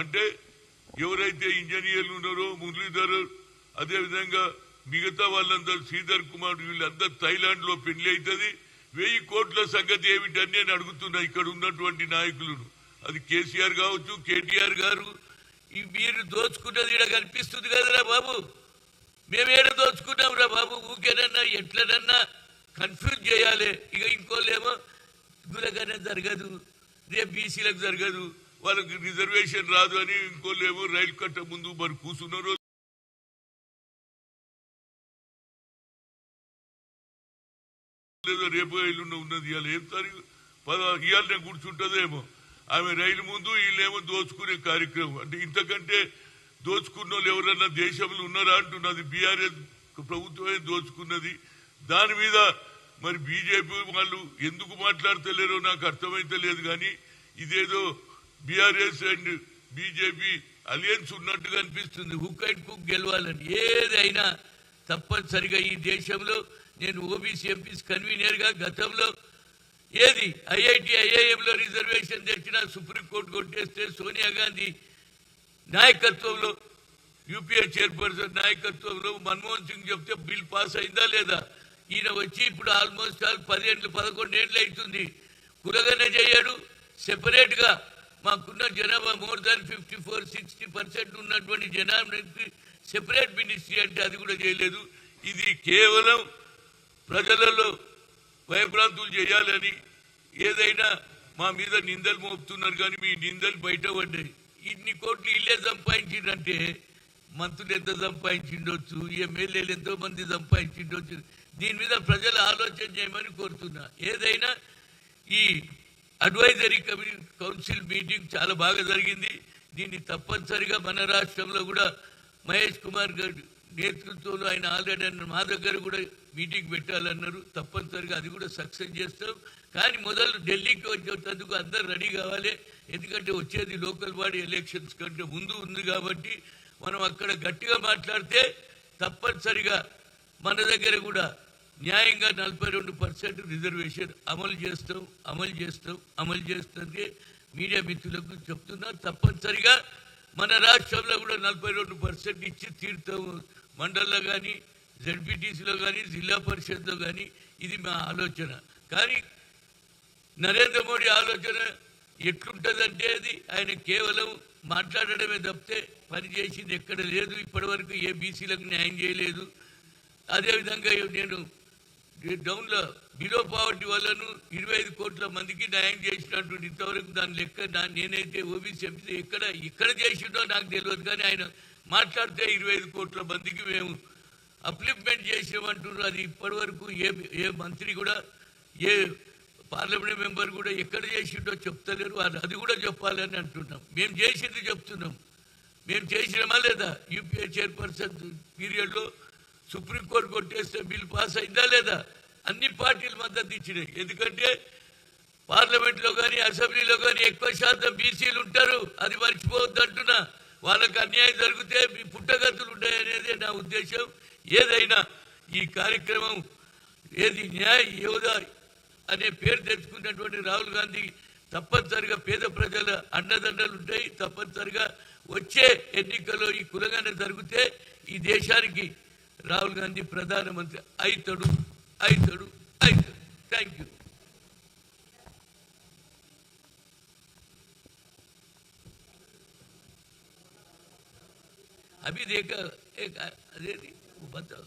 అంటే ఎవరైతే ఇంజనీర్లు ఉన్నారో మురళీధర్ అదేవిధంగా మిగతా వాళ్ళందరూ శ్రీధర్ కుమార్ వీళ్ళందరూ థైలాండ్లో పెళ్ళి అవుతుంది. వెయ్యి కోట్ల సంగతి ఏమిటని నేను అడుగుతున్నా ఇక్కడ ఉన్నటువంటి నాయకులను. అది కేసీఆర్ కావచ్చు కేటీఆర్ గారు. ఈ మీరు దోచుకున్నది ఇక్కడ కనిపిస్తుంది కదరా బాబు? మేము దోచుకున్నాం రా బాబు? ఊకేనన్నా ఎట్లనన్నా కన్ఫ్యూజ్ చేయాలి. ఇక ఇంకోలేమో గురగానే జరగదు. రేపు బీసీలకు జరగదు. వాళ్ళకి రిజర్వేషన్ రాదు అని ఇంకోళ్ళు ఏమో రైలు కట్ట ముందు మరి కూర్చున్నారు. లేదో రేపు ఎల్లుండి ఉన్నది ఇవాళ ఏం తారీఖు? పద ఇవాళ కూర్చుంటుందేమో. ఆమె రైలు ముందు వీళ్ళేమో దోచుకునే కార్యక్రమం. అంటే ఇంతకంటే దోచుకున్న వాళ్ళు ఎవరన్నా దేశంలో ఉన్నారా అంటున్నది. బీఆర్ఎస్ ప్రభుత్వమే దోచుకున్నది. దాని మీద మరి బీజేపీ వాళ్ళు ఎందుకు మాట్లాడతలేరో నాకు అర్థమైతే లేదు కానీ ఇదేదో బీఆర్ఎస్ అండ్ బీజేపీ అలియన్స్ ఉన్నట్టుగా అనిపిస్తుంది. హుక్ అండ్ కుక్ గెలవాలని. ఏదైనా తప్పనిసరిగా ఈ దేశంలో నేను ఓబీసీ ఎంపీస్ కన్వీనర్గా గతంలో ఏది? ఐఐటి ఐఐఎంలో రిజర్వేషన్ తెచ్చిన సుప్రీంకోర్టు కొట్టేస్తే సోనియా గాంధీ నాయకత్వంలో యూపీఏ చైర్పర్సన్ నాయకత్వంలో మన్మోహన్ సింగ్ చెప్తే బిల్ పాస్ అయిందా లేదా? ఈయన వచ్చి ఇప్పుడు ఆల్మోస్ట్ ఆల్ పదిహేను పదకొండు ఏళ్ళు అవుతుంది. కులగనే చేయడు. సెపరేట్గా మాకున్న జనాభా more than fifty four sixty percent ఉన్నటువంటి జనాభాకి సెపరేట్ మినిస్ట్రీ అంటే అది కూడా చేయలేదు. ఇది కేవలం ప్రజలలో భయభ్రాంతులు చేయాలని ఏదైనా మా మీద నిందలు మోపుతున్నారు కానీ మీ నిందలు బయట పడ్డాయి. ఇన్ని కోట్లు ఇల్లే సంపాదించిందంటే మంత్రులు ఎంత సంపాదించిండొచ్చు ఎమ్మెల్యేలు ఎంతో మంది సంపాదించిండొచ్చు. దీని మీద ప్రజలు ఆలోచన చేయమని కోరుతున్నా. ఏదైనా ఈ అడ్వైజరీ కమిటీ కౌన్సిల్ మీటింగ్ చాలా బాగా జరిగింది. దీన్ని తప్పనిసరిగా మన రాష్ట్రంలో కూడా మహేష్ కుమార్ గారి నేతృత్వంలో ఆయన ఆల్రెడీ అన్నారు మా దగ్గర కూడా మీటింగ్ పెట్టాలన్నారు. తప్పనిసరిగా అది కూడా సక్సెస్ చేస్తాం. కానీ మొదలు ఢిల్లీకి వచ్చేటందుకు అందరు రెడీ కావాలి. ఎందుకంటే వచ్చేది లోకల్ బాడీ ఎలక్షన్స్ కంటే ముందు ఉంది కాబట్టి మనం అక్కడ గట్టిగా మాట్లాడితే తప్పనిసరిగా మన దగ్గర కూడా న్యాయంగా నలభై రెండు పర్సెంట్ రిజర్వేషన్ అమలు చేస్తాం అమలు చేస్తాం అమలు చేస్తుంటే మీడియా మిత్రులకు చెప్తున్నా తప్పనిసరిగా మన రాష్ట్రంలో కూడా నలభై రెండు పర్సెంట్ ఇచ్చి తీరుతాము. మండల్లో కానీ జడ్పీటీసీలో కానీ జిల్లా పరిషత్లో కానీ ఇది మా ఆలోచన. కానీ నరేంద్ర మోడీ ఆలోచన ఎట్లుంటుందంటే అది ఆయన కేవలం మాట్లాడడమే తప్పితే పని చేసింది ఎక్కడ లేదు. ఇప్పటివరకు ఏ బీసీలకు న్యాయం చేయలేదు. అదేవిధంగా నేను డౌన్లో బిలో పావర్టీ వాళ్ళను ఇరవై ఐదు కోట్ల మందికి న్యాయం చేసినటువంటి ఇంతవరకు దాని లెక్క నేనైతే ఓబీసీ ఎంపీ ఎక్కడ ఎక్కడ చేసిండో నాకు తెలియదు. కానీ ఆయన మాట్లాడితే ఇరవై ఐదు కోట్ల మందికి మేము అప్లిప్మెంట్ చేసామంటున్నారు. అది ఇప్పటివరకు ఏ ఏ మంత్రి కూడా ఏ పార్లమెంట్ మెంబర్ కూడా ఎక్కడ చేసిండో చెప్తలేరు. అది అది కూడా చెప్పాలని అంటున్నాం. మేము చేసింది చెప్తున్నాం. మేము చేసినామా లేదా? యూపీఏ చైర్పర్సన్ పీరియడ్లో సుప్రీంకోర్టు కొట్టేస్తే బిల్ పాస్ అయిందా లేదా? అన్ని పార్టీలు మద్దతు ఇచ్చినాయి. ఎందుకంటే పార్లమెంట్లో కానీ అసెంబ్లీలో కానీ ఎక్కువ శాతం బీసీలు ఉంటారు. అది మర్చిపోవద్దు అంటున్నా. వాళ్ళకి అన్యాయం జరిగితే మీ పుట్టగతులు ఉంటాయనేది నా ఉద్దేశం. ఏదైనా ఈ కార్యక్రమం ఏది న్యాయ యోధ అనే పేరు తెచ్చుకున్నటువంటి రాహుల్ గాంధీ తప్పనిసరిగా పేద ప్రజల అండదండలు ఉంటాయి. తప్పనిసరిగా వచ్చే ఎన్నికల్లో ఈ కులగానే జరిగితే ఈ దేశానికి ರಾಹುಲ್ ಗಾಂಧಿ ಪ್ರಧಾನಮಂತ್ರಿ ಆಯ್ತಡು ಆಯ್ತಡು ಆಯ್ತು ಥ್ಯಾಂಕ್ ಯು अभी देखा एक अरे नहीं वो बताओ